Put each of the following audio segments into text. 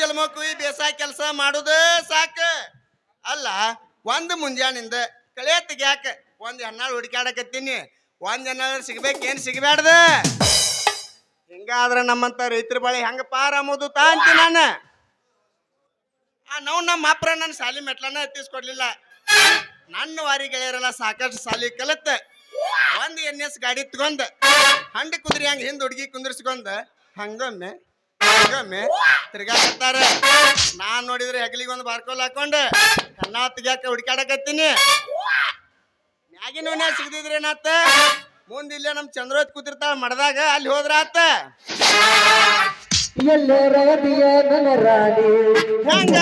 ಜನ್ಮಕ್ಕೂ ಕುಯಿ ಬೇಸಾಯ ಕೆಲಸ ಮಾಡುದ ಸಾಕ. ಅಲ್ಲ, ಒಂದು ಮುಂಜಾನಿಂದ ಕಳೆ ತೆಗ್ಯಾಕ ಒಂದು ಹೆಣ್ಣಾಳು ಹುಡುಕಾಡಕತ್ತೀನಿ ಒಂದು ಹೆಣ್ಣಾಳು ಸಿಗ್ಬೇಕೇನು ಸಿಗಬ್ಯಾಡ್ದ? ಹಿಂಗಾದ್ರೆ ನಮ್ಮಂತ ರೈತರ ಬಳಿ ಹೆಂಗ ಪಾರ ಅಂಬುದು ತಾ ಅಂತೀನಿ ನಾನು? ಆ, ನಾವು ನಮ್ಮ ಅಪ್ರ ನನ್ನ ಸಾಲಿ ಮೆಟ್ಲನ್ನ ಎತ್ತಿಸ್ಕೊಡ್ಲಿಲ್ಲ. ನನ್ನ ವಾರಿ ಗೆಳೆಯರೆಲ್ಲ ಸಾಕಷ್ಟು ಸಾಲಿ ಕಲತ್ತ. ಒಂದು ಎನ್ ಎಸ್ ಗಾಡಿ ತಗೊಂಡ್ ಹಂಡ ಕುದ್ರಿ ಹಂಗ ಹಿಂದ್ ಹುಡುಗಿ ಕುಂದಿರ್ಸ್ಕೊಂಡ್ ಹಂಗೊಮ್ಮೆ ಹಂಗೊಮ್ಮೆ ತಿರ್ಗಾಕತ್ತಾರ ನಾನ್ ನೋಡಿದ್ರೆ ಹೆಗಲಿಗೆ ಒಂದು ಬಾರ್ಕೋಲ್ ಹಾಕೊಂಡು ಕಣ್ಣ ತೆಗಿಯಾಕ ಹುಡುಕಾಡಕತ್ತೀನಿ ಮ್ಯಾಗಿನ ಮನೆ ಸಿಗದಿದ್ರೆ ಏನಾತ? ಮುಂದ ಇಲ್ಲೇ ನಮ್ ಚಂದ್ರೋತ್ ಕೂತಿರ್ತಾಳ ಮಡದಾಗ ಅಲ್ಲಿ ಹೋದ್ರ ಆತ? ಎಲ್ಲೋ ರಾಜಿಯ ನನ್ನ ರಾಣಿ. ಹಂಗ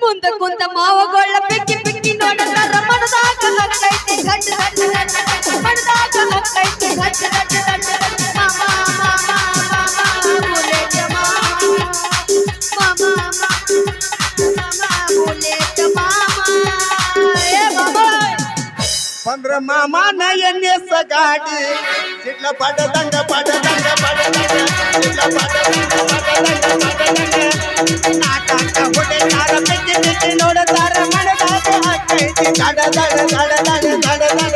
ಮುಂದ ಕುಂತ ಮಾವಗೊಳ್ಳ ಪಿಕ್ಕಿ ಪಿಕ್ಕಿ ನೋಡತಾರ ಮನದಾಗ ಹಕ್ಕೈತಿ ಗಂಡ ಗಂಡ ಗಂಡ ಗಂಡ ಮನದಾಗ ಹಕ್ಕೈತಿ ಗಂಡ ಗಂಡ ಗಂಡ ಗಂಡ ಬಂದ್ರ ಮಾಮನ ಎನ್ನೆಸ ಗಾಡಿ ಸಿಡ್ಲ ಪಡದಂಗ ಪಡದಂಗ ಪಡದಂಗ ಸಿಡ್ಲ ಪಡದಂಗ ಪಡದಂಗ ಪಡದಂಗ ನಾಟಕ ಹೊಡೆದಾರ ಬೆಟ್ಟಿ ಬೆಟ್ಟಿ ನೋಡತಾರ ಮನದಾಗ ಹಾಕೈತಿ ದಡ ದಡ ದಡ ದಡ ದಡ ದಡ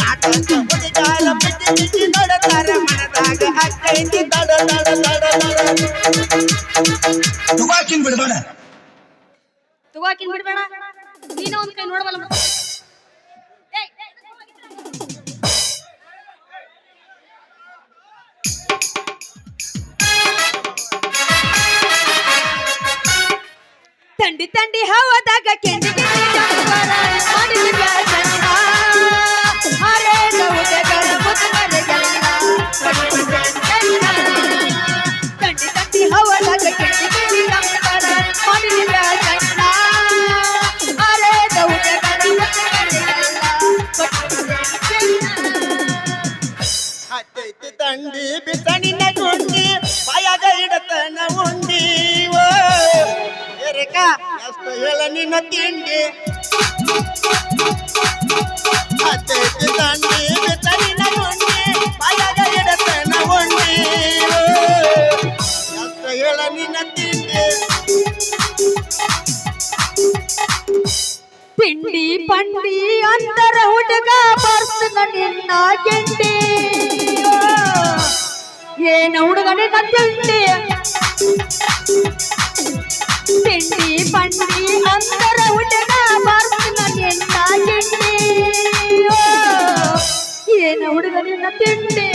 ನಾಟಕ ಹೊಡೆದಾರ ಬೆಟ್ಟಿ ಬೆಟ್ಟಿ ನೋಡತಾರ ಮನದಾಗ ಹಾಕೈತಿ ದಡ ದಡ ದಡ ದಡ ತುಬಾಕಿನ್ ಬಿಡ್ಬೇಡ ತುಗಾಕಿನ್ ಬಿಡ್ಬೇಡ ನೀನು ಒಂದ್ ಕೈ ನೋಡಬಲ್ಲ ತಂಡಿ ತಂಡಿ ಹವದಾಗ ಕೆಂಡಿ. ತಂಡಿ ತಂಡಿ ಹವದಾಗ ಕೆಂಡಿ ಮಾಡಿದ ಬಿಸಣಿನ ಗುಂಡಿ ಬಾಯಾಗ ಇಡತನ ಉಂಡಿ. ಎಷ್ಟು ಹೇಳ ನಿನ್ನ ತಿಂಡಿ. ತಂಡಿ ಬಿಸಣಿನ ಗುಂಡಿ ಬಾಯಾಗ ಇಡತನ ಉಂಡಿ. ಎಷ್ಟು ಹೇಳ ನಿನ್ನ ತಿಂಡಿ. ಪಂಡಿ ಅಂತರ ಹುಡುಗ ಏನ ಹುಡುಗನೇ ತಿಂಡಿ ತಿಂಡಿ ಪಂಡಿ ಅಂತರ ಹುಡುಗ ಬರ್ತ ತಿಂಡಿ? ಏನ ಹುಡುಗ ನಿನ್ನ ತಿಂಡಿ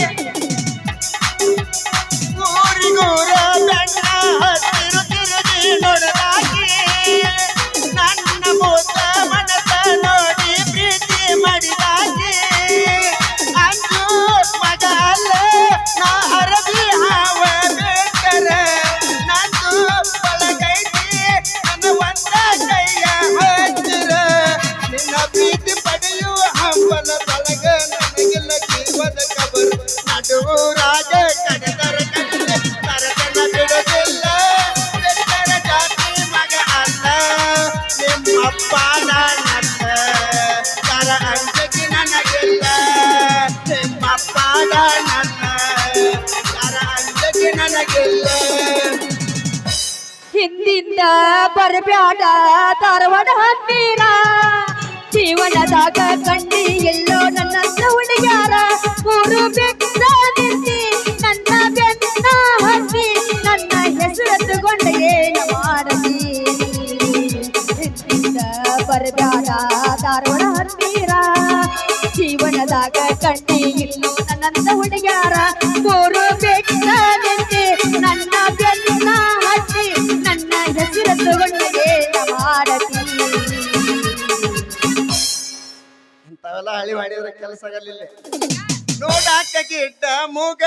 ಕೈಯ ಹಚ್ಚಿರ ನಿನ್ನ ಪ್ರೀತಿ ಪಡೆಯುವ ಹಂಬಲ ಬಳಗ ನನಗಿಲ್ಲ ಜೀವದ ಕಬರು ನಡುವೂರಾಗ ಕಡೆದರ ಕಡೆ ಕರೆತನ ಬಿಡುವುದಿಲ್ಲ ಬೆಟ್ಟರ ಜಾತಿ ಮಗ ಅಲ್ಲ ನಿಮ್ಮಪ್ಪ ನನ್ನ ತರ ಅಂಜಗಿ ನನಗಿಲ್ಲ ನಿಮ್ಮಪ್ಪ ನನ್ನ ಹಿಂದಿಂದ ಬರಬ್ಯಾಡ ಧಾರವಾಡ ಹತ್ತಿರ. ಜೀವನದಾಗ ಕಂಡಿ ಎಲ್ಲೋ ನನ್ನ ಹುಡುಗಾರ ಮೂರು ಬೆಟ್ಟ ನಿಂತಿ ನನ್ನ ಬೆನ್ನ ಹತ್ತಿ ನನ್ನ ಹೆಸರು ತಗೊಂಡ ಏನು ಮಾಡಲಿ ಹಿಂದಿಂದ ಬರಬ್ಯಾಡ ಧಾರವಾಡ ಹತ್ತಿರ. ಜೀವನದಾಗ ಕಂಡಿ ಹಳಿ ಮಾಡಿದ್ರೆ ಕೆಲಸ ಆಗಲಿಲ್ಲ. ನೋಡಾಕ ಇಟ್ಟ ಮೂಗ